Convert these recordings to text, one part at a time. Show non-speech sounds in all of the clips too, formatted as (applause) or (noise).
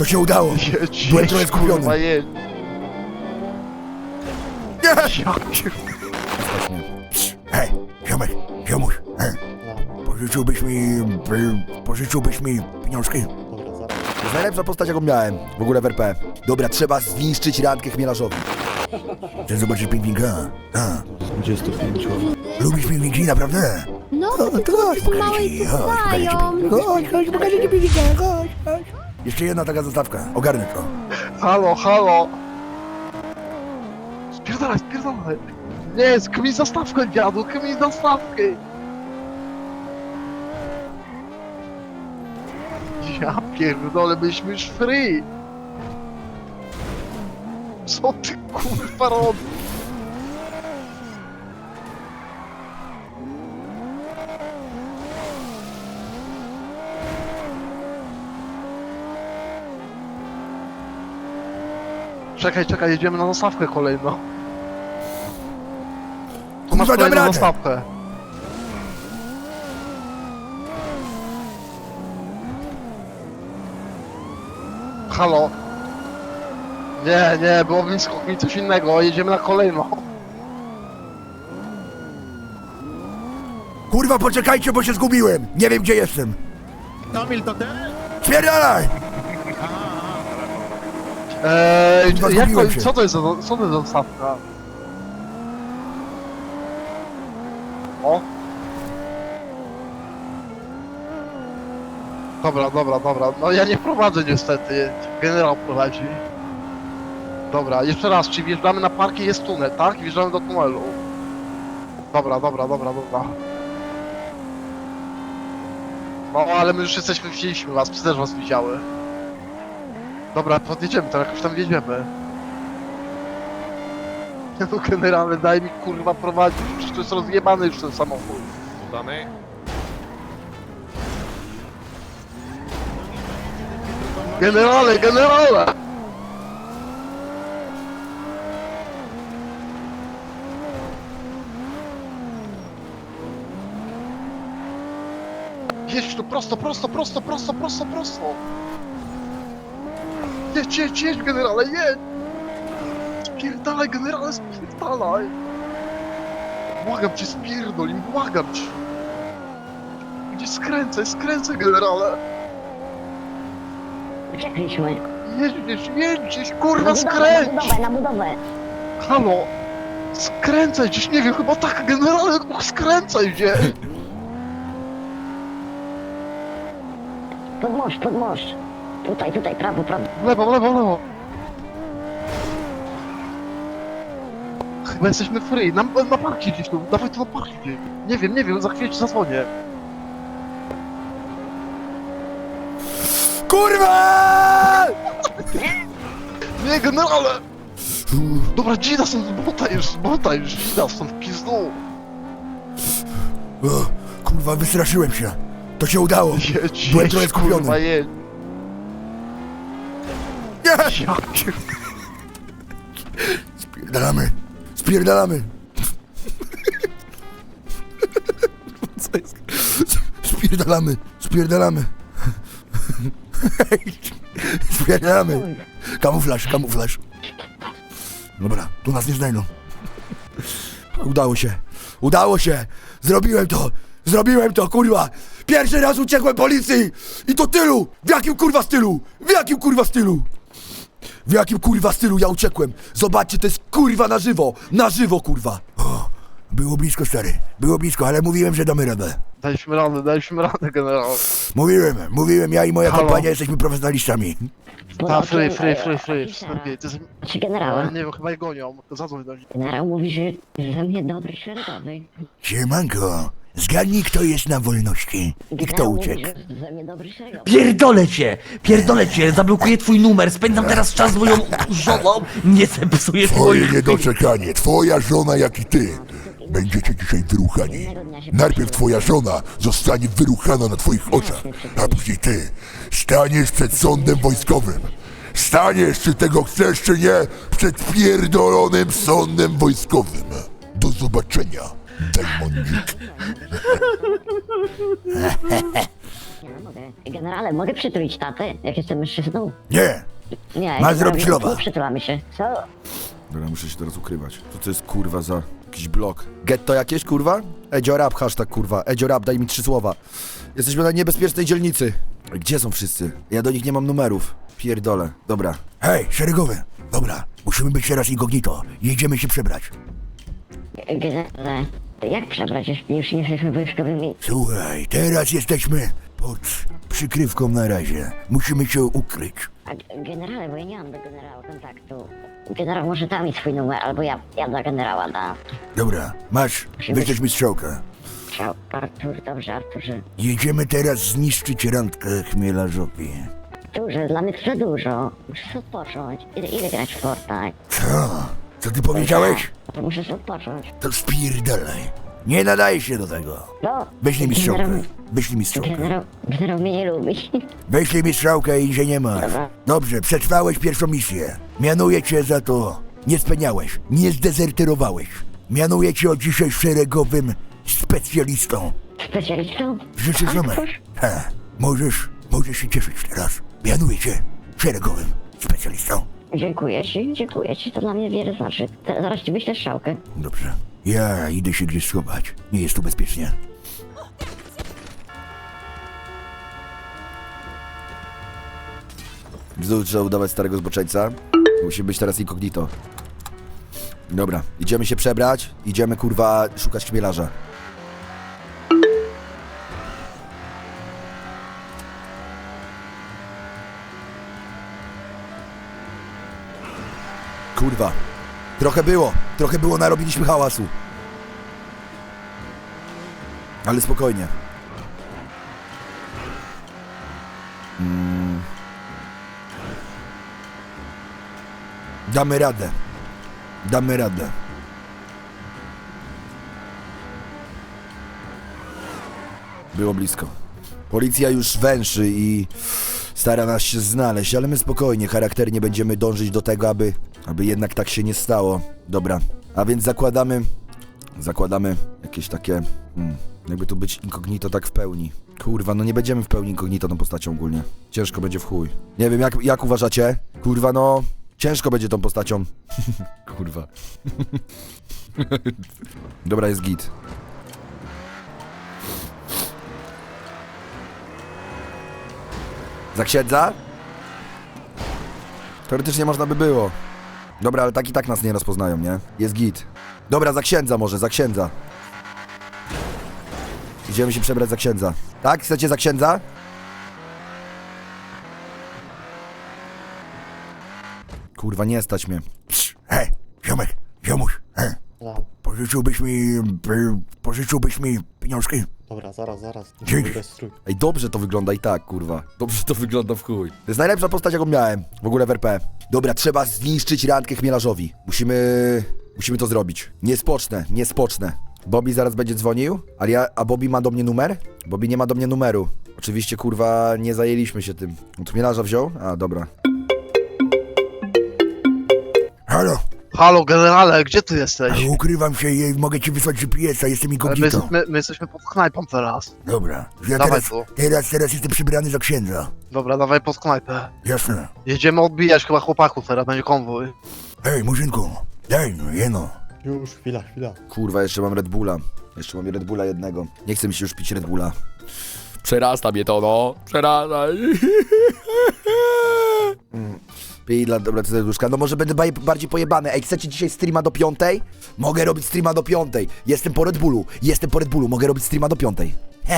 To się udało. (laughs) Jedź, Byłem jedź, trochę skupiony. kurwa, jedź. Nie! Ja Hej, ziomek, ziomuś, hej. Pożyczyłbyś mi... y, Pożyczyłbyś mi pieniążki? To jest najlepsza postać, jaką miałem w ogóle w RP. Dobra, trzeba zniszczyć randkę chmielarzowi. Chcesz zobaczyć pingwinka? A, 25. lubisz pingwinki, naprawdę? No, O, te to chodź, tylko pokażę małe ci, chodź, pokażę ci pingwinka. Chodź, chodź, pokażę ci pingwinka, chodź, chodź. Jeszcze jedna taka zostawka, ogarnę to. Halo, halo! Spierdalaj, spierdalaj! Nie, kmiń zastawkę, dziadu, kmiń zastawkę! Ja pierdolę, byliśmy już free! Co ty kurwa robisz? Czekaj, czekaj, jedziemy na zastawkę kolejną. Tu masz Kurwa, dam kolejną radę. Halo? Nie, nie, było blisko mi coś innego, jedziemy na kolejną. Kurwa, poczekajcie, bo się zgubiłem. Nie wiem, gdzie jestem. Kamil, to ten? Spierdalaj! Eee, Kurwa, jak to, zgubiłem się. co to jest za, co to jest za zastawka? O? Dobra, dobra, dobra. No ja nie prowadzę niestety. Generał prowadzi. Dobra, jeszcze raz, czy wjeżdżamy na parki jest tunel, tak? Wjeżdżamy do tunelu. Dobra, dobra, dobra, dobra. No ale my już jesteśmy, widzieliśmy was, psy też was widziały. Dobra, podjedziemy, to jakoś tam wjedziemy. Nie no generalnie, daj mi kurwa prowadzić, przecież to jest rozjebany już ten samochód. Dany? Generale, generale! Jedź tu prosto, prosto, prosto, prosto, prosto, prosto! Jedź, jedź, jedź generale, jedź! Spierdalaj generale, spierdalaj! Błagam cię, spierdol im, błagam cię! Gdzie skręcaj, skręcaj generale! Uciekliśmy. Jedź, jedź, jedź, gdzieś kurwa skręć! na budowę, na budowę. Halo! Skręcaj gdzieś, nie wiem, chyba tak, generalnie no, skręcaj gdzieś! Pod most, pod most. Tutaj, tutaj, prawo, prawo. W lewo, w lewo, w lewo! Chyba jesteśmy free, na, na parki gdzieś tu, dawaj tu na parki gdzieś. Nie wiem, nie wiem, za chwilę ci zadzwonię. Kurwa! Nie, generale! Dobra, dzida stąd, bota już, bota już, dzida stąd, pizdu! O, kurwa, wystraszyłem się. To się udało. Jedź, Byłem jedź, trochę skupiony. kurwa, jedź. Nie! Spierdalamy. Spierdalamy. Co jest? Spierdalamy. Spierdalamy. Spierdalamy. Kamuflaż, kamuflaż. Dobra, tu nas nie znajdą. Udało się. Udało się. Zrobiłem to. Zrobiłem to, kurwa. Pierwszy raz uciekłem policji. I to tylu. W jakim kurwa stylu? W jakim kurwa stylu? W jakim kurwa stylu ja uciekłem? Zobaczcie, to jest kurwa na żywo! Na żywo, kurwa! O, było blisko, stary. Było blisko, ale mówiłem, że damy radę. Daliśmy radę, daliśmy radę, generał. Mówiłem, mówiłem, ja i moja Halo? kompania jesteśmy profesjonalistami. Ta, free, free, free, free. oficera. Sergiej, ty jesteś... Czy generała? Nie wiem, chyba je gonią. Zadzwoń do nich. Generał mówi, że, że mnie dobry szeregowy. Siemanko, zgadnij, kto jest na wolności i kto uciekł. Pierdolę cię! Pierdolę cię! Zablokuję twój numer, spędzam teraz czas z moją żoną! Nie zepsuję Twoje twoich... niedoczekanie, twoja żona jak i ty będziecie dzisiaj wyruchani. Najpierw twoja żona zostanie wyruchana na twoich oczach, a później ty staniesz przed sądem wojskowym. Staniesz, czy tego chcesz, czy nie, przed pierdolonym sądem wojskowym. Do zobaczenia, No, mogę. Generale, mogę przytulić tatę, jak jestem mężczyzną? Nie! Nie, Masz zrobić nie, loba. Przytulamy się. Co? Dobra, muszę się teraz ukrywać. Co to jest kurwa za jakiś blok? Getto jakieś kurwa? Edzio rap, hashtag kurwa. Edzio rap, daj mi trzy słowa. Jesteśmy na niebezpiecznej dzielnicy. Gdzie są wszyscy? Ja do nich nie mam numerów. Pierdolę. Dobra. Hej, szeregowy. Dobra, musimy być teraz incognito. Jedziemy się przebrać. Generale, jak przebrać, jeśli już nie jesteśmy wojskowymi? Słuchaj, teraz jesteśmy pod przykrywką na razie. Musimy się ukryć. A g- generale, bo ja nie mam do generała kontaktu. Generał może da mi swój numer, albo ja, ja dla generała dam. Dobra, masz, weź mi strzałkę. Ciao, Artur, dobrze, Arturze. Jedziemy teraz zniszczyć randkę chmielarzowi. Duże, dla mnie to za dużo. Muszę odpocząć. Ile, ile grać w Fortnite? Co? Co ty powiedziałeś? To muszę sobie odpocząć. To spierdalaj. Nie nadaje się do tego. No, Wyślij mi strzałkę. Wyślij mi strzałkę. generał, generał mnie nie lubi. Wyślij mi strzałkę i się nie ma. Dobrze, przetrwałeś pierwszą misję. Mianuję cię za to. Nie speniałeś, nie zdezerterowałeś. Mianuję cię od dzisiaj szeregowym specjalistą. Specjalistą? Życzę żonę. Ha, możesz, możesz się cieszyć teraz. Mianuję cię szeregowym specjalistą. Dziękuję ci, dziękuję ci, to dla mnie wiele znaczy. Te- Zaraz ci wyślę strzałkę. Dobrze. Ja idę się gdzieś schować. Nie jest tu bezpiecznie. Znów trzeba udawać starego zboczeńca. Musi być teraz incognito. Dobra, idziemy się przebrać. Idziemy kurwa szukać chmielarza. Kurwa. Trochę było. Trochę było, narobiliśmy hałasu. Ale spokojnie. Mm. Damy radę. Damy radę. Było blisko. Policja już węszy i stara nas się znaleźć, ale my spokojnie, charakternie będziemy dążyć do tego, aby, aby jednak tak się nie stało. Dobra, a więc zakładamy, zakładamy jakieś takie, hmm, jakby tu być incognito tak w pełni. Kurwa, no nie będziemy w pełni incognito tą postacią ogólnie. Ciężko będzie w chuj. Nie wiem, jak, jak uważacie? Kurwa, no, ciężko będzie tą postacią. (laughs) Kurwa. (laughs) Dobra, jest git. Za księdza? Teoretycznie można by było. Dobra, ale tak i tak nas nie rozpoznają, nie? Jest git. Dobra, za księdza może, za księdza. Idziemy się przebrać za księdza. Tak? Chcecie za księdza? Kurwa, nie stać mnie. Psz, hej, ziomek, ziomuś, he. Pożyczyłbyś mi, by, pożyczyłbyś mi pieniążki? Dobra, zaraz, zaraz. Dzięki. Strój. Ej, dobrze to wygląda i tak, kurwa. Dobrze to wygląda w chuj. To jest najlepsza postać, jaką miałem w ogóle w RP. Dobra, trzeba zniszczyć randkę chmielarzowi. Musimy... Musimy to zrobić. Nie spocznę, nie spocznę. Bobby zaraz będzie dzwonił, ale ja, a Bobby ma do mnie numer? Bobby nie ma do mnie numeru. Oczywiście, kurwa, nie zajęliśmy się tym. Od chmielarza wziął? A, dobra. Halo, Halo, generale, gdzie ty jesteś? ukrywam się i mogę ci wysłać GPS-a, jestem Ale my, my, my jesteśmy pod knajpą teraz. Dobra, ja Dawaj teraz, tu. teraz, teraz jestem przybrany za księdza. Dobra, dawaj pod knajpę. Jasne. Jedziemy odbijać chyba chłopaków, teraz będzie konwój. Hej, Murzynku, daj no, jeno. Już, chwila, chwila. Kurwa, jeszcze mam Red Bulla. Jeszcze mam Red Bulla jednego. Nie chcę mi się już pić Red Bulla. Przerasta mnie to, no. Przerasta. Pij dla dobra serduszka. No może będę bardziej pojebany. Ej, chcecie dzisiaj streama do piątej? Mogę robić streama do piątej. Jestem po Red Bullu. Jestem po Red Bullu. Mogę robić streama do piątej. (laughs)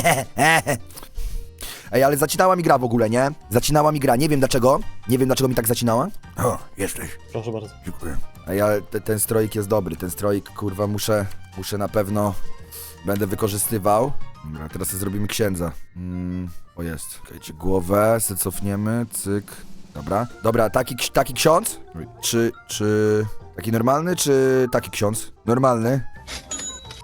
Ej, ale zacinała mi gra w ogóle, nie? Zacinała mi gra. Nie wiem dlaczego. Nie wiem dlaczego mi tak zacinała. O, jesteś. Proszę bardzo. Dziękuję. Ej, ale te, ten stroik jest dobry. Ten stroik, kurwa, muszę, muszę na pewno, będę wykorzystywał. Dobra, teraz zrobimy księdza. Mm, o jest. Czekajcie, głowę se cofniemy, cyk. Dobra, dobra, taki, taki ksiądz? Czy, czy, taki normalny, czy taki ksiądz? Normalny,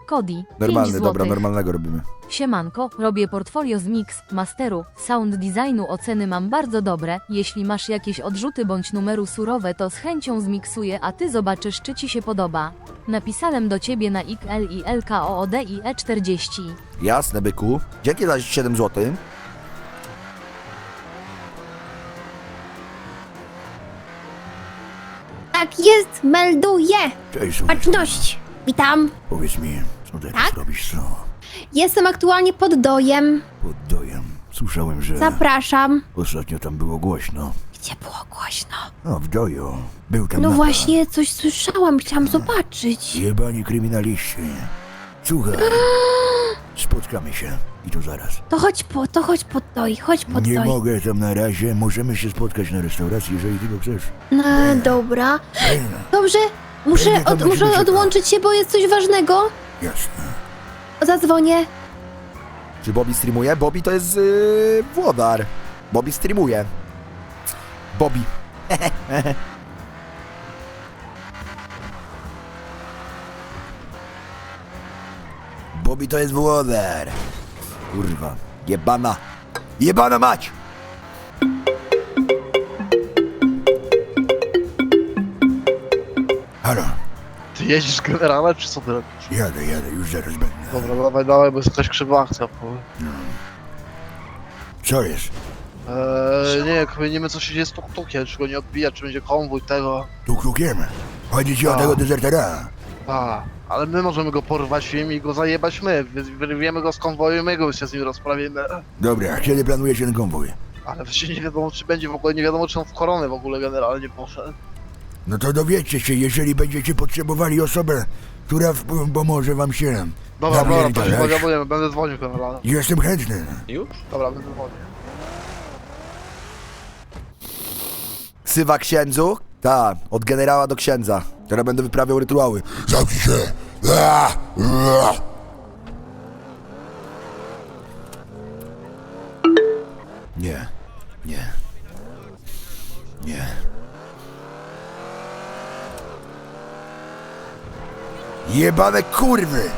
Kodi, normalny, 5 dobra, normalnego robimy. Siemanko, robię portfolio z mix, masteru, sound designu oceny mam bardzo dobre, jeśli masz jakieś odrzuty bądź numeru surowe to z chęcią zmiksuję a ty zobaczysz czy ci się podoba. Napisałem do ciebie na XL i LKOOD i E40. Jasne, byku. Dzięki za 7 zł. Tak jest, melduję. Cześć, słuchaj, Baczność. Witam. powiedz mi, co ty Tak? robisz, co? Jestem aktualnie pod dojem. Pod dojem. Słyszałem, że Zapraszam. ostatnio tam było głośno. Gdzie było głośno? No, w doju. Był tam No właśnie, coś słyszałam, chciałam zobaczyć. Jebani kryminaliści. Słuchaj, spotkamy się. I to zaraz. To chodź po, to chodź pod doj, chodź pod Nie doj. mogę tam na razie. Możemy się spotkać na restauracji, jeżeli tylko chcesz. No dobra. Dobrze, muszę, tam od, muszę ciebie odłączyć się, bo jest coś ważnego. Jasne. Zadzwonię. Czy Bobby streamuje? Bobby to jest yy, włodar. Bobby streamuje. Bobby. (laughs) Bobby to jest włodar. Kurwa. Jebana. Jebana mać! Halo. Ty jeździsz generale, czy co ty robisz? Jadę, jadę, już zaraz będę. Dobra, dawaj, dawaj, bo jest jakaś krzywa akcja. po- Co jest? Eee, nie, kminimy co się dzieje z tuk-tukiem, czy go nie odbija, czy będzie konwój tego. Tu krukiem. Chodzi ci o A. tego dezertera. A, ale my możemy go porwać film i go zajebać my. Wy- Wyrwiemy go z konwoju, my go się z nim rozprawimy. Dobra, kiedy planujecie ten konwój? Ale właśnie nie wiadomo, czy będzie w ogóle, nie wiadomo, czy on w koronę w ogóle generalnie poszedł. No to dowiedzcie się, jeżeli będziecie potrzebowali osobę, która w- pomoże wam się. Dobra, dobra, to się napierdalać. będę dzwonił generalnie. Jestem chętny. Dobra, będę dzwonił. Ksywa księdzu? Ta, od generała do księdza. Teraz będę wyprawiał rytuały. Zamknij się! Nie, nie, nie. Jebane kurwy!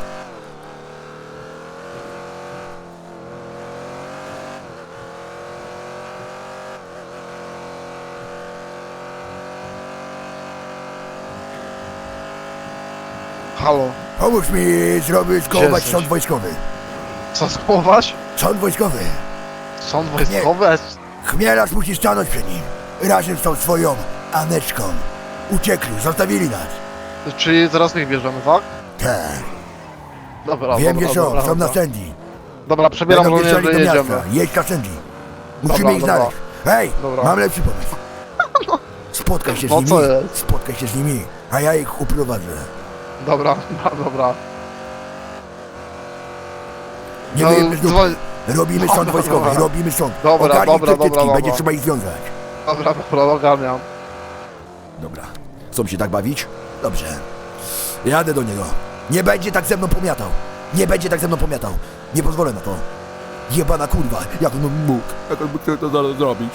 Halo, Pomóż mi zrobić skołować jesteś? sąd wojskowy. co schować? Sąd wojskowy. Sąd wojskowy? Chmielarz musi stanąć przed nim. Razem z tą swoją Aneczką. Uciekli, zostawili nas. Czyli zaraz ich bierzemy, tak? Tak, Dobra, wiem dobra, gdzie są, dobra, są na dobra. Sandy. Dobra, przebieram Będą żołnierzy, wjeżdżali do jedziemy. miasta. Jedź na Sandy. Musimy Dobra, ich dobra. znaleźć. Hej, Dobra. mam lepszy pomysł. (laughs) Spotkaj się z No nimi. co jest? Spotkaj się z nimi, a ja ich uprowadzę. Dobra, (laughs) dobra, dobra. Nie No, wyjemy z dupy. dzwoń- Robimy Dobra, sąd wojskowy, dobra. robimy sąd. Dobra, Ogarnij dobra, te dobra, będzie dobra. trzeba ich związać. Dobra, dobra, ogarniam. Dobra. Chcą się tak bawić? Dobrze. Jadę do niego. Nie będzie tak ze mną pomiatał. Nie będzie tak ze mną pomiatał. Nie pozwolę na to. Jebana kurwa, jak on mógł. Jak on mógł to zaraz zrobić.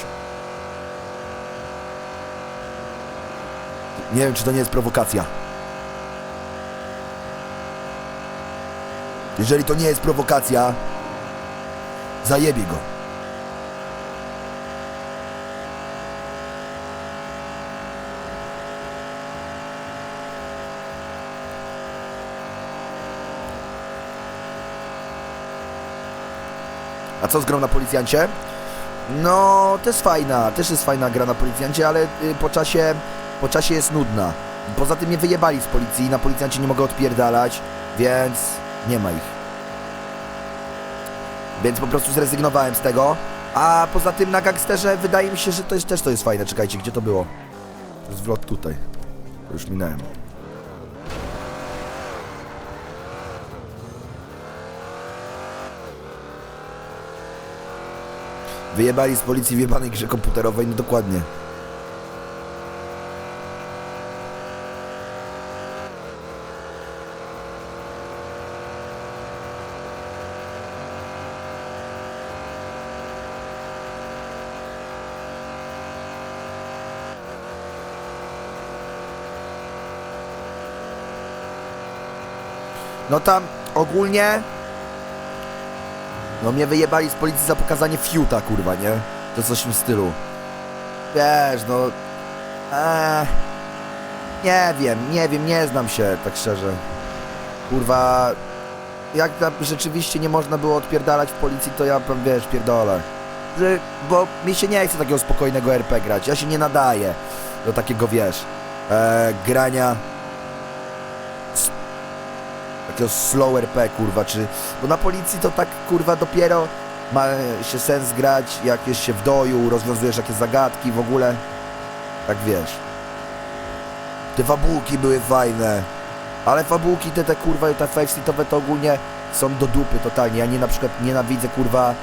Nie wiem, czy to nie jest prowokacja. Jeżeli to nie jest prowokacja, zajebie go. A co z grą na policjancie? No, też fajna, też jest fajna gra na policjancie, ale y, po czasie, po czasie jest nudna. Poza tym mnie wyjebali z policji, na policjancie nie mogę odpierdalać, więc nie ma ich. Więc po prostu zrezygnowałem z tego. A poza tym na gangsterze wydaje mi się, że to jest, też to jest fajne. Czekajcie, gdzie to było? Zwrot tutaj. To już minąłem. Wyjebali z policji w grze komputerowej, no dokładnie. No tam ogólnie... No mnie wyjebali z policji za pokazanie fiuta, kurwa, nie? To coś w stylu. Wiesz, no... Eee, nie wiem, nie wiem, nie znam się, tak szczerze. Kurwa... Jak tam rzeczywiście nie można było odpierdalać w policji, to ja, wiesz, pierdolę. Że, bo mi się nie chce takiego spokojnego RP grać, ja się nie nadaję do takiego, wiesz... e, grania takiego slow RP, kurwa, czy... Bo na policji to tak, kurwa, dopiero ma się sens grać, jak jest się w doju, rozwiązujesz jakieś zagadki w ogóle. Tak wiesz. Te fabułki były fajne. Ale fabułki te, te kurwa, te five-seatowe to ogólnie są do dupy totalnie. Ja nie na przykład nienawidzę, kurwa,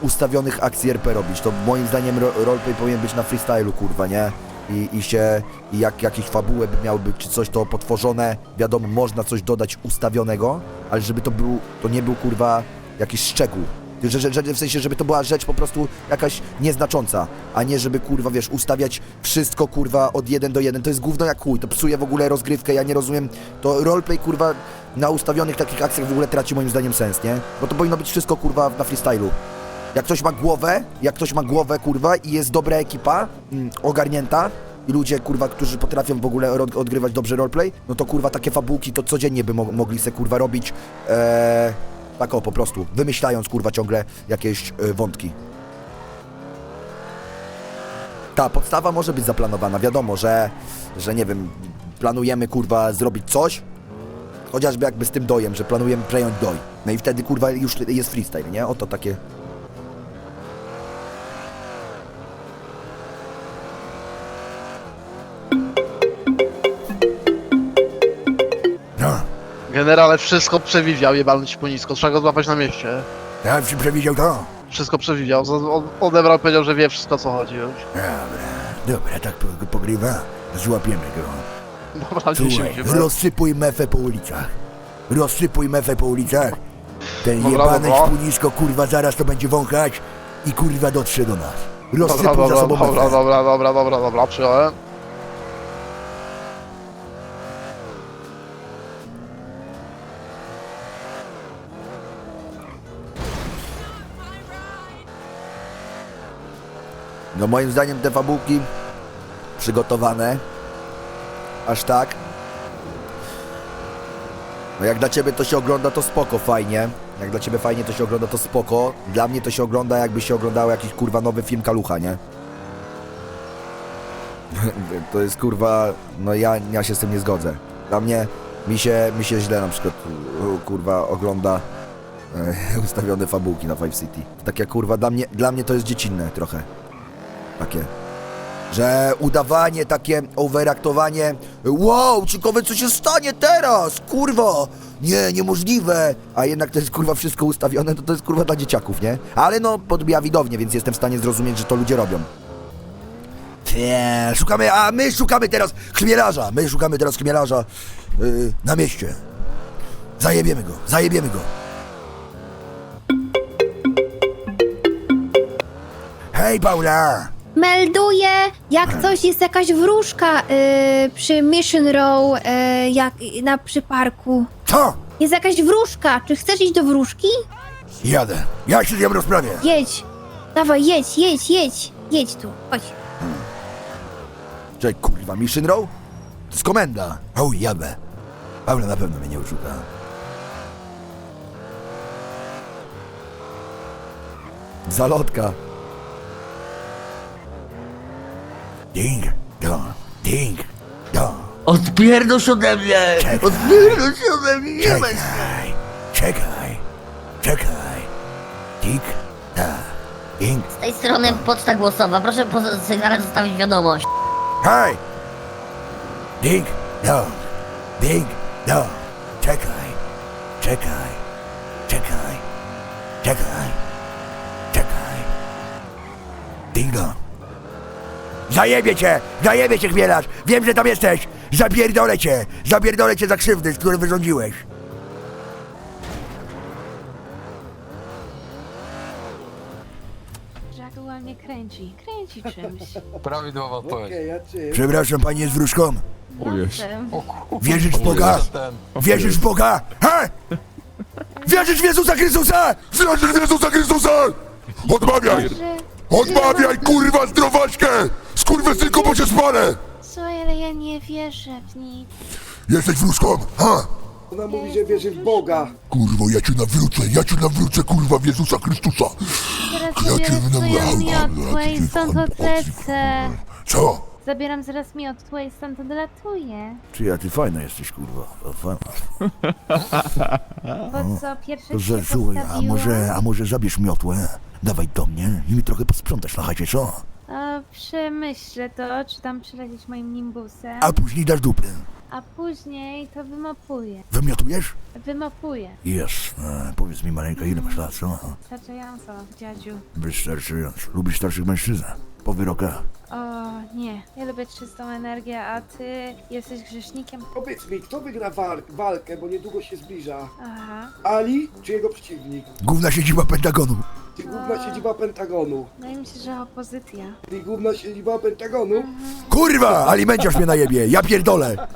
ustawionych akcji RP robić. To moim zdaniem ro roleplay powinien być na freestylu, kurwa, nie? I, i się, i jak jakieś fabuły by miały być, czy coś to potworzone, wiadomo, można coś dodać ustawionego, ale żeby to był, to nie był, kurwa, jakiś szczegół. Że, że, że, w sensie, żeby to była rzecz po prostu jakaś nieznacząca, a nie żeby, kurwa, wiesz, ustawiać wszystko, kurwa, od 1 do 1. To jest gówno jak chuj, to psuje w ogóle rozgrywkę, ja nie rozumiem, to roleplay, kurwa, na ustawionych takich akcjach w ogóle traci moim zdaniem sens, nie? Bo to powinno być wszystko, kurwa, na freestylu. Jak ktoś ma głowę, jak ktoś ma głowę, kurwa, i jest dobra ekipa, mm, ogarnięta, i ludzie, kurwa, którzy potrafią w ogóle odgrywać dobrze roleplay, no to, kurwa, takie fabułki to codziennie by mo mogli se, kurwa, robić, eee, tak o, po prostu, wymyślając, kurwa, ciągle jakieś e, wątki. Ta podstawa może być zaplanowana, wiadomo, że, że nie wiem, planujemy, kurwa, zrobić coś, chociażby jakby z tym dojem, że planujemy przejąć doj. No i wtedy, kurwa, już jest freestyle, nie? Oto takie Generale, wszystko przewidział, jebany ci po nisko. Trzeba go złapać na mieście. ja bym przewidział to. Wszystko przewidział. Z- Odebrał, powiedział, że wie wszystko o co chodzi już. Dobra, dobra, tak po- pogrywa. Złapiemy go. Dobra, gdzie się Słuchaj, rozsypuj mefę po ulicach. Rozsypuj mefę po ulicach. Ten Dobra, jebany dobra. śpunisko, kurwa, zaraz to będzie wąchać i kurwa dotrze do nas. Dobra, Rozsypuj za dobra, sobą dobra, mefę. dobra, dobra, dobra, dobra, przyjąłem. No moim zdaniem te fabułki przygotowane aż tak. No jak dla ciebie to się ogląda to spoko, fajnie. Jak dla ciebie fajnie to się ogląda to spoko. Dla mnie to się ogląda jakby się oglądało jakiś kurwa nowy film Kalucha, nie? (laughs) to jest kurwa, no ja, ja się z tym nie zgodzę. Dla mnie, mi się, mi się źle na przykład kurwa ogląda e, (laughs) ustawione fabułki na Five City. Takie kurwa, dla mnie, dla mnie to jest dziecinne trochę. Takie. Że udawanie, takie overaktowanie. Wow, ciekawe co się stanie teraz, kurwa. Nie, niemożliwe. A jednak to jest kurwa wszystko ustawione, to to jest kurwa dla dzieciaków, nie? Ale no, podbija widownię, więc jestem w stanie zrozumieć, że to ludzie robią. Nie, szukamy, a my szukamy teraz chmielarza. My szukamy teraz chmielarza yy, na mieście. Zajebiemy go, zajebiemy go. Hej, Paula! Melduję, jak coś jest jakaś wróżka y, przy Mission Row, y, jak na przy parku. Co? Jest jakaś wróżka. Czy chcesz iść do wróżki? Jadę. Ja się z nią rozprawię. Jedź. Dawaj, jedź, jedź, jedź. Jedź tu, chodź. Czekaj, kurwa, Mission Row? To jest komenda. O, jadę. Paula na pewno mnie nie oszuka. Zalotka. Ding, dong, ding, dong. Odpierdol ode mnie! Czekaj. Odpierdol ode mnie! Nie ma Czekaj, czekaj, czekaj. Tik, ta, ding. Z tej strony poczta głosowa. Proszę po sygnale zostawić wiadomość. Hej! Ding, dong, ding, dong. Czekaj, czekaj, czekaj, czekaj. Ding dong. Zajebie cię, zajebie cię chmielarz. Wiem, że tam jesteś. Zapierdolę cię, zapierdolę cię za krzywdy, które wyrządziłeś. Że aktualnie kręci, kręci czymś. Prawidłowa odpowiedź. Przepraszam, pani jest wróżką. Owszem. Wierzysz w Boga? Ten. Wierzysz w Boga? He? Wierzysz w Jezusa Chrystusa? Wierzysz w Jezusa Chrystusa! Odmawiaj! Odmawiaj, kurwa, zdrowaśkę! Skurwysynko, bo cię spalę! Słuchaj, ale ja nie wierzę w nic. Jesteś wróżką, ha? Ona mówi, że wierzy w Boga. Kurwo, ja cię nawrócę, ja cię nawrócę, kurwa, w Jezusa Chrystusa! Teraz Ja cię sobie swoją wynajmę. miotłę i stąd odlecę. Co? zabieram zaraz miotło i stąd odlatuję. Czy ja ty fajna jesteś, kurwa. O, Fajna. Bo co, pierwsze się że, słuchaj, a postawiłam? może, a może zabierz miotłę, dawaj do mnie i mi trochę posprzątasz na chacie, co? A, przemyślę to, czy tam przylecieć moim nimbusem, A później dasz dupy. a później to wymopuję. Wymiotujesz? Wymopuję. Jasne. Powiedz mi, maleńka, ile masz lat, co? Wystarczająco, dziadziu. Wystarczająco. Lubisz starszych mężczyzn? Po wyrokach. O, nie. Ja lubię czystą energię, a ty jesteś grzesznikiem. Powiedz mi, kto wygra wal- walkę, bo niedługo się zbliża? Aha. Ali czy jego przeciwnik? Główna siedziba Pentagonu. Ty główna siedziba Pentagonu. Wydaje mi się, że opozycja. Ty główna siedziba Pentagonu? Kurwa! Alimenciarz mnie najebie, ja pierdolę!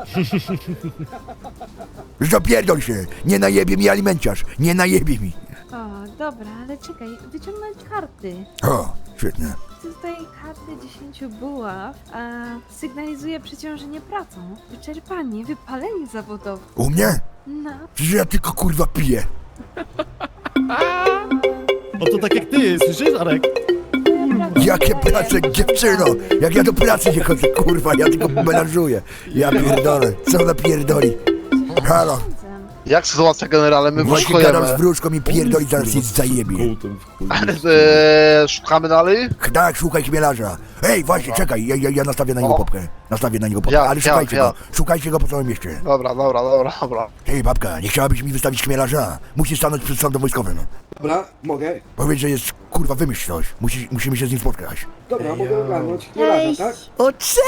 Zapierdol się! Nie najebie mi alimenciarz! Nie najebie mi! O, dobra, ale czekaj, wyciągnąć karty. O, świetnie. Tutaj karty 10 buław, a sygnalizuje przeciążenie pracą, wyczerpanie, wypalenie zawodowe. U mnie? No, Przecież ja tylko kurwa piję. (laughs) O to tak jak ty, słyszysz, Arek? Jakie prace, dziewczyno! Jak ja do pracy nie chodzę, kurwa, ja tylko melanżuję. Ja pierdolę, co ona pierdoli? Halo. Jak sytuacja generale? My właśnie gadam z wróżką i pierdoli, zaraz jest zajebie. Eee, szukamy dalej? Tak, szukaj chmielarza. Ej, właśnie, czekaj, ja, ja, ja nastawię na niego O. popkę. Nastawię na niego popkę, Ja, ale ja, szukajcie ja. go. Szukajcie go po całym mieście. Dobra, dobra, dobra, dobra. Ej, babka, nie chciałabyś mi wystawić chmielarza? Musisz stanąć przed sądem wojskowym. Dobra, mogę. Powiedz, że jest, kurwa, wymyśl coś. Musi, musimy się z nim spotkać. Dobra, mogę ogarnąć. Nie tak? O, cześć!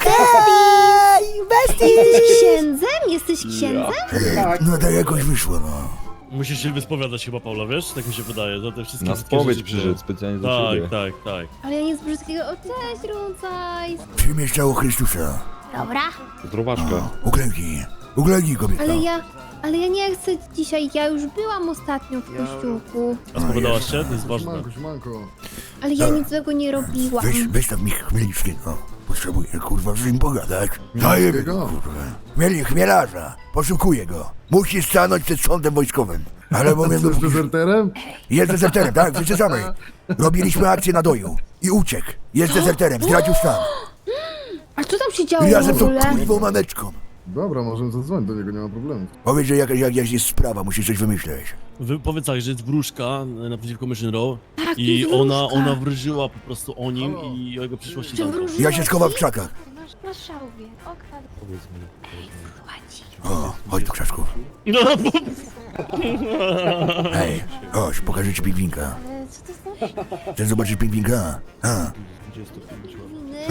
Hej, bestii! Jesteś księdzem? Jesteś księdzem? Tak. No tak jakoś wyszło, no. Musisz się wyspowiadać chyba, Paula, wiesz? Tak mi się wydaje, za te wszystkie Na wszystkie spowiedź rzeczy, przyszedł które- specjalnie do Tak, ciebie. tak, tak. Ale ja nic brzydkiego. O, cześć, Runcaj! Przymieszczało Chrystusa. Dobra. Zdrowaczka. Uklęknij. Uklęknij, kobieta. Ale ja, ale ja nie chcę dzisiaj, ja już byłam ostatnio w kościółku. A spowiadałaś się? To jest ważne. Ale ja Dobra. nic złego nie robiłam. Weź, wystaw mi Chmielnickiego. Potrzebuję, kurwa, z nim pogadać. Zajebie go, kurwa. Chmiel, chmielarza. Poszukuję go. Musi stanąć przed sądem wojskowym. Ale (laughs) powiem... Jest dezerterem? Jest dezerterem, tak, samej. Robiliśmy akcję na doju. I uciekł. Jest dezerterem, zdradził stan. A co tam się działo I w razem z tą ogóle? kurwą maneczką. Dobra, możemy zadzwonić do niego, nie ma problemu. Powiedz, że jakaś, jakaś jest sprawa, musisz coś wymyśleć. Wy powiedz tak, że jest wróżka naprzeciwko Mission Row Tak, i jest ona, wróżka. ona wróżyła po prostu o nim i o jego przyszłości Czy tam. wróżyła Ja się schowam w ci? krzakach. Masz na szałwie. Okradł. O, chodź do krzaczków. No, bo... Hej, chodź, pokażę ci pingwinka. Ale co to znaczy? Chcesz zobaczyć pingwinka? A,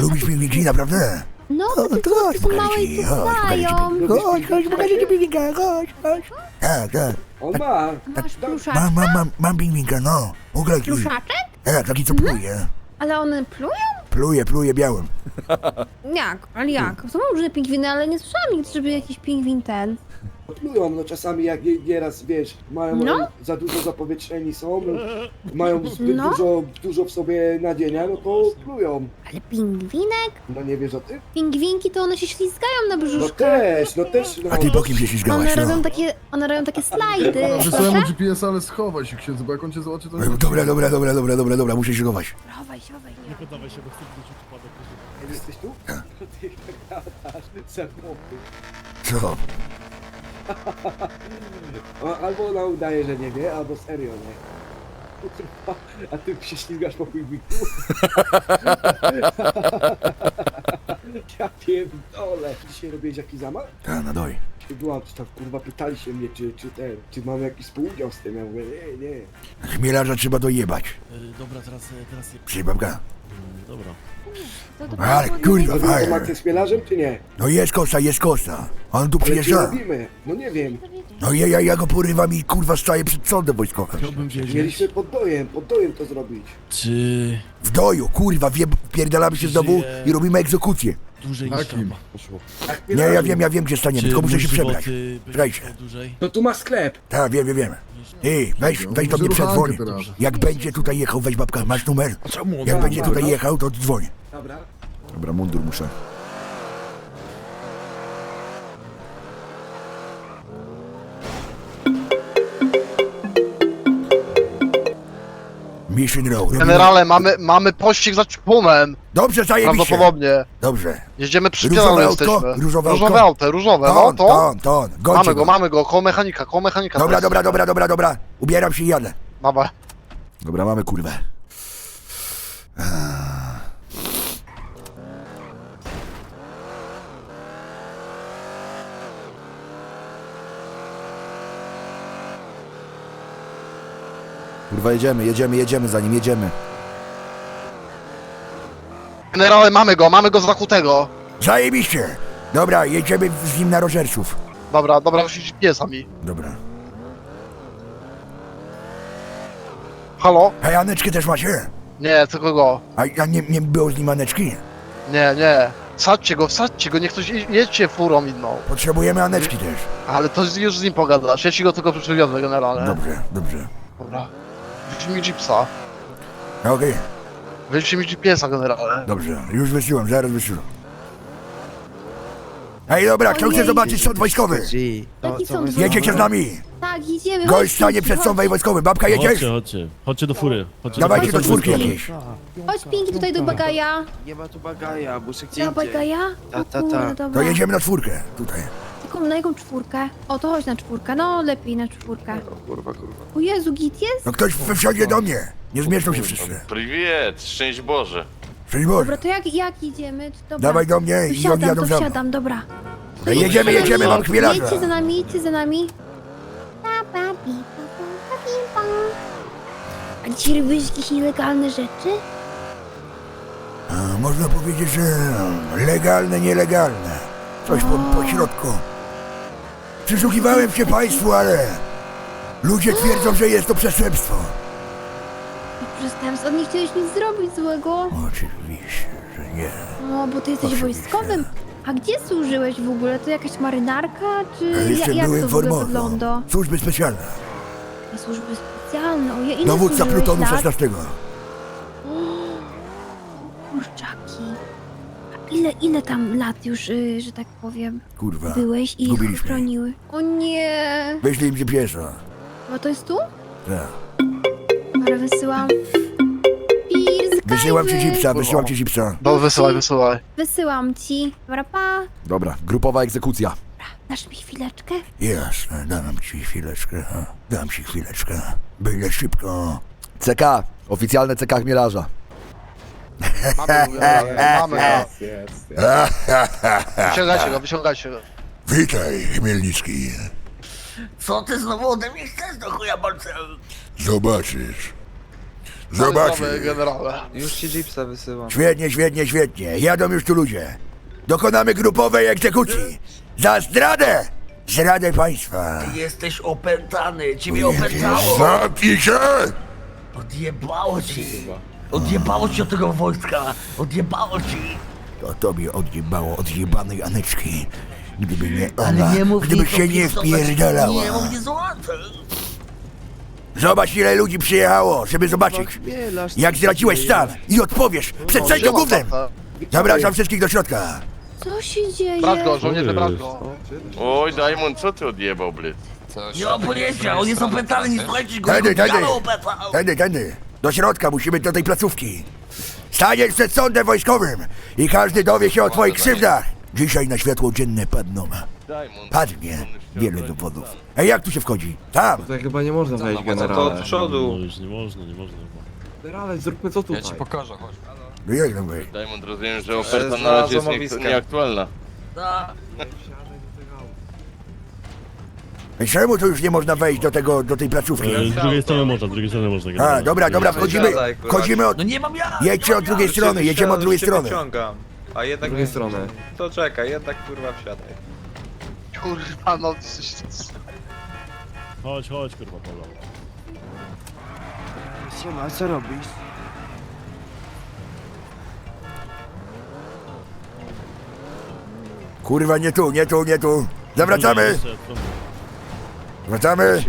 lubisz pingwinki, naprawdę? No, bo to te chodź, są małe i tu chodź. Chodź, chodź, pokażę ci pingwinka, chodź, chodź. Tak, tak. On ma. Masz Mam, pluszaczka? mam, mam, mam pingwinka, no. Uklęknij. Pluszaczek? Tak, taki co pluje. Ale one plują? Pluje, pluje białym. (laughs) Jak? Ale jak? Są różne pingwiny, ale nie słyszałam nigdy, żeby jakiś pingwin ten. Plują, no czasami jak nie- nieraz, wiesz, mają No. za dużo zapowietrzeni są, no, mają zbyt No. dużo, dużo w sobie nadzienia, no to plują. Ale pingwinek? No nie wiesz o tym? Pingwinki to one się ślizgają na No też, no też, no. A ty po kim się ślizgałaś, One robią no? takie, one robią takie slajdy. Wysłałem Proszę? mu GPS, ale schowaj się księdzu, bo jak on cię zobaczy, to... Dobra, dobra, dobra, dobra, dobra, dobra, muszę się chować. Chowaj się, chowaj Nie poddawaj się, bo chcę wrócić upadek. Jesteś tu? (laughs) Ty gadasz, za chłopy. Co? Albo ona udaje, że nie wie, albo serio nie. Kurwa, A ty się ślizgasz po pingwinku? ja pierdolę. Dzisiaj robiłeś jakiś zamach? Ta, na doj. Byłam, czy tam kurwa pytali się mnie, czy, czy ten, czy mam jakiś współudział z tym. Ja mówię, nie, nie. Chmielarza trzeba dojebać. E, Dobra, teraz, e, teraz... Przyjdź babka. Mm, Dobra. To Ale było kurwa, fajnie. akcję z pielarzem, czy nie? No jest kosa, jest kosa. On tu Ale czy przyjeżdża. robimy? No nie wiem. No ja, ja, ja go porywam i kurwa staję przed sądem wojskowym. Chciałbym wiedzieć, Mieliśmy pod dojem, pod dojem to zrobić. czy W doju, kurwa, wie, pierdalamy się znowu Żyje. i robimy egzekucję. dłużej niż. Tak, Nie, ja wiem, ja wiem gdzie staniemy, Czy tylko muszę się mój przebrać. żywot, y, będzie Czekajcie. trwał dłużej? No tu masz sklep. Tak, wiem, wiem, wiem. Ej, weź, weź do mnie przedzwoń. Jak będzie tutaj jechał, weź babka, masz numer? Jak będzie tutaj jechał, to dzwoń. Dobra. Dobra, mundur muszę. Mission Row. Robimy- Generale, mamy, mamy pościg za czpunem. Dobrze, zajebiście. Prawdopodobnie. Dobrze. Jedziemy przy Różowe Różowe autko? jesteśmy. Różowe różowe autko? auto, różowe, no Ton, to. ton, ton. Gońcie Mamy go, mamy go, koło mechanika, koło mechanika. Dobra, dobra, dobra, dobra, dobra. Ubieram się i jadę. Dobra. Dobra, mamy kurwę. Kurwa, jedziemy, jedziemy, jedziemy za nim, jedziemy. Generale, mamy go, mamy go z zakutego. Zajebiście! Dobra, jedziemy z nim na rożerców. Dobra, dobra, musisz piesami. Dobra. Halo? A Janeczkę też macie? Nie, tylko go. A, a nie, nie było z nim Aneczki? Nie, nie. Wsadźcie go, wsadźcie go, niech ktoś je- jedźcie furą inną. Potrzebujemy Aneczki też. Ale to z- już z nim pogadasz, ja ci go tylko przywiozę, generale. Dobrze, dobrze. Dobra. Wyślij mi jeepsa. Okej, Wyślij mi GPS-a, generale. dobrze. Już wysyłam, zaraz wysyłam. Ej, dobra, kto chce Ojej. zobaczyć sąd wojskowy? Jedziecie z nami? Tak, idziemy. Gość chodźcie, stanie przed sądem wojskowym. Babka, jedziesz? Chodźcie, chodźcie. Chodźcie do fury. Chodźcie Dawajcie do fury. czwórki jakieś. Chodź Pinki tutaj do bagaja. Nie ma tu bagaja, muszę gdzie Do bagaja? Ta, O ta, ta. kurde, To jedziemy na czwórkę, tutaj jaką, na jaką czwórkę? O, to chodź na czwórkę. No, lepiej na czwórkę. O kurwa, kurwa. O Jezu, git jest? No ktoś wsiądzie do mnie! Nie zmieszczą się wszyscy. Prywiet, szczęść Boże. Szczęść Boże. Dobra, to jak, jak idziemy? To dobra. Dawaj do mnie i oni jadą za mną. wsiadam, dobra. To Jedziemy, jedziemy, mam chwilę. Jedźcie za nami, jedźcie za nami. A dzisiaj robiłeś jakieś nielegalne rzeczy? A, Można powiedzieć, że legalne, nielegalne. Coś po, po środku. Przysłuchiwałem się państwu, ale ludzie twierdzą, że jest to przestępstwo. Przestępstwo, nie chciałeś nic zrobić złego. Oczywiście, że nie. No, bo ty jesteś Oczywiście. wojskowym. A gdzie służyłeś w ogóle? To jakaś marynarka, czy Ja ja, jeszcze jak to byłem w ogóle formową. wygląda? Służby specjalne. Służby specjalne, oje, ile Dowódca służyłeś plutonu lat? 16. Kurczaki. Ile, ile tam lat już, y, że tak powiem, Kurwa. byłeś i ich Zgubiliśmy. chroniły? O nie! Wyślij im GPS-a. A to jest tu? Tak. Dobra, wysyłam. Piers, Wysyłam ci chipsa, wysyłam ci chipsa. No wysyłaj, wysyłaj. Wysyłam ci. Dobra, pa. Dobra, grupowa egzekucja. Dasz mi chwileczkę? Jasne, dam ci chwileczkę. Dam ci chwileczkę. Byle szybko. CK, oficjalne CK Chmielarza. Mamy go, mamy go. Wyciągajcie go, wyciągajcie go. Witaj, Chmielnicki. Co ty znowu ode mnie chcesz do chuja Marcel? Zobaczysz. Mamy Zobaczysz. generale. Już ci jeepsa wysyłam. Świetnie, świetnie, świetnie. Jadą już tu ludzie. Dokonamy grupowej egzekucji. Za zdradę! Zdradę państwa. Jesteś opętany, ciebie opętało. Zamknij się! Odjebało ci. Odjebało ci od tego wojska. Odjebało ci. To tobie odjebało od jebanej Aneczki. Gdyby nie Ale ona, nie mów gdyby się nie wpierdalała. mów nie złotę. Zobacz ile ludzi przyjechało, żeby zobaczyć. Jak zdradziłeś stan i odpowiesz przed całym Siema, gównem. tata. Zapraszam wszystkich do środka. Co się dzieje? Brać go, żołnierze, brać go. Oj, Diamond, co ty odjebał, blyd? Nie mam pojęcia, on jest opętany, nie słuchajcie go. Tędy, tędy. dziadek opętał. Tędy, tędy. Do środka, musimy do tej placówki. Staniesz przed sądem wojskowym i każdy dowie się o twoich krzywdach. Dzisiaj na światło dzienne padną. Padnie wiele dowodów. Ej, jak tu się wchodzi? Tam. Tutaj chyba nie można wejść, To generale. od przodu. No już nie można, nie można. Generale, zróbmy co tutaj. No jak tam wejść? Diamond, rozumiem, że oferta na razie jest nie, nieaktualna. Da. Czemu tu już nie można wejść do tego, do tej placówki? E, Z drugiej strony można, z drugiej strony można. A, generalnie. dobra, dobra, wchodzimy. Wchodzimy od... No nie mam ja. Jedźcie od drugiej strony, jedziemy od drugiej strony. A jednak... Z drugiej strony. To czekaj, jednak kurwa wsiadaj. Kurwa, no coś... Chodź, chodź, kurwa, Paula. Siema, co robisz? Kurwa, nie tu, nie tu, nie tu. Zawracamy, Jeszcze, wracamy. Się 我加呗。